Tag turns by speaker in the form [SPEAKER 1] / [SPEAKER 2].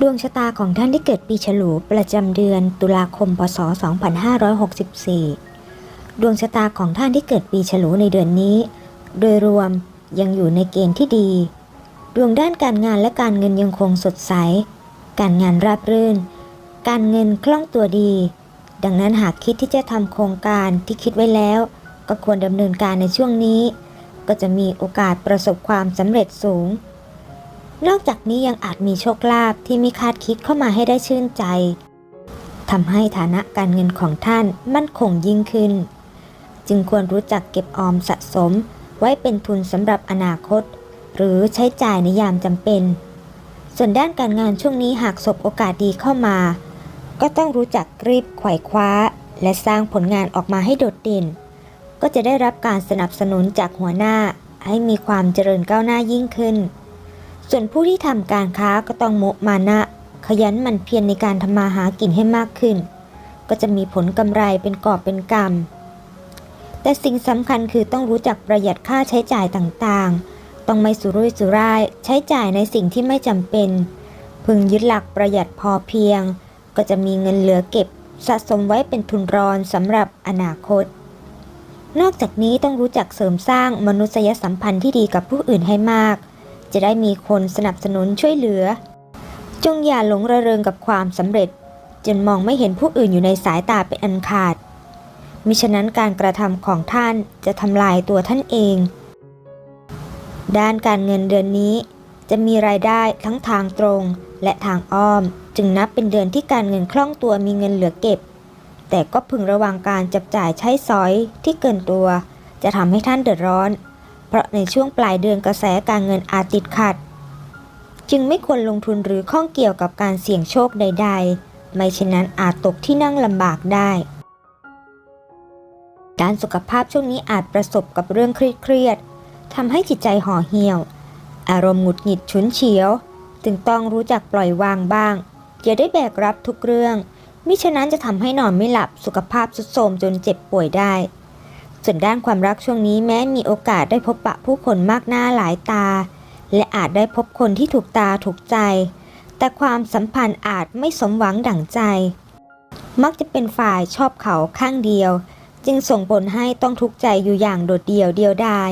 [SPEAKER 1] ดวงชะตาของท่านที่เกิดปีฉลูประจำเดือนตุลาคม พศ 2564 ดวงชะตาของท่านที่เกิดปีฉลูในเดือนนี้ โดยรวมยังอยู่ในเกณฑ์ที่ดี ดวงด้านการงานและการเงินยังคงสดใส การงานราบรื่น การเงินคล่องตัวดี ดังนั้นหากคิดที่จะทำโครงการที่คิดไว้แล้ว ก็ควรดำเนินการในช่วงนี้ ก็จะมีโอกาสประสบความสำเร็จสูง นอกจากนี้ยังอาจมีโชคลาภที่ไม่คาดคิดเข้ามาให้ได้ชื่นใจทำให้ฐานะการเงินของท่านมั่นคงยิ่งขึ้น จึงควรรู้จักเก็บออมสะสมไว้เป็นทุนสำหรับอนาคต หรือใช้จ่ายในยามจำเป็น ส่วนด้านการงานช่วงนี้หากสบโอกาสดีเข้ามา ก็ต้องรู้จักรีบไขว่คว้า และสร้างผลงานออกมาให้โดดเด่น ก็จะได้รับการสนับสนุนจากหัวหน้าให้มีความเจริญก้าวหน้ายิ่งขึ้น ส่วนผู้ที่ทำการค้าก็ต้องโมมานะ ขยันหมั่นเพียรในการทำมาหากินให้มากขึ้น ก็จะมีผลกำไรเป็นกอบเป็นกำแต่สิ่งสำคัญคือต้องรู้จักประหยัดค่าใช้จ่ายต่างๆ ต้องไม่สุรุ่ยสุร่ายใช้จ่ายในสิ่งที่ไม่จำเป็น พึงยึดหลักประหยัดพอเพียง ก็จะมีเงินเหลือเก็บสะสมไว้เป็นทุนรอนสำหรับอนาคต นอกจากนี้ต้องรู้จักเสริมสร้างมนุษยสัมพันธ์ที่ดีกับผู้อื่นให้มาก จะได้มีคนสนับสนุนช่วยเหลือ จงอย่าหลงระเริงกับความสำเร็จ จนมองไม่เห็นผู้อื่นอยู่ในสายตาเป็นอันขาด มิฉะนั้นการกระทำของท่านจะทำลายตัวท่านเอง ด้านการเงินเดือนนี้จะมีรายได้ทั้งทางตรงและทางอ้อม จึงนับเป็นเดือนที่การเงินคล่องตัวมีเงินเหลือเก็บ แต่ก็พึงระวังการจับจ่ายใช้สอยที่เกินตัว จะทำให้ท่านเดือดร้อน เพราะในช่วงปลายเดือนกระแสการเงินอาจติดขัด จึงไม่ควรลงทุนหรือข้องเกี่ยวกับการเสี่ยงโชคใด ๆ ไม่เช่นนั้นอาจตกที่นั่งลำบากได้ด้านสุขภาพช่วงนี้อาจประสบกับเรื่องเครียดๆทำให้จิตใจห่อเหี่ยว อารมณ์หงุดหงิดฉุนเฉียว จึงต้องรู้จักปล่อยวางบ้าง อย่าได้แบกรับทุกเรื่อง มิฉะนั้นจะทำให้นอนไม่หลับสุขภาพทรุดโทรมจนเจ็บป่วยได้ ส่วนด้านความรักช่วงนี้แม้มีโอกาสได้พบปะผู้คนมากหน้าหลายตา และอาจได้พบคนที่ถูกตาถูกใจ แต่ความสัมพันธ์อาจไม่สมหวังดั่งใจ มักจะเป็นฝ่ายชอบเขาข้างเดียว จึงส่งผลให้ต้องทุกข์ใจอยู่อย่างโดดเดี่ยวเดียวดาย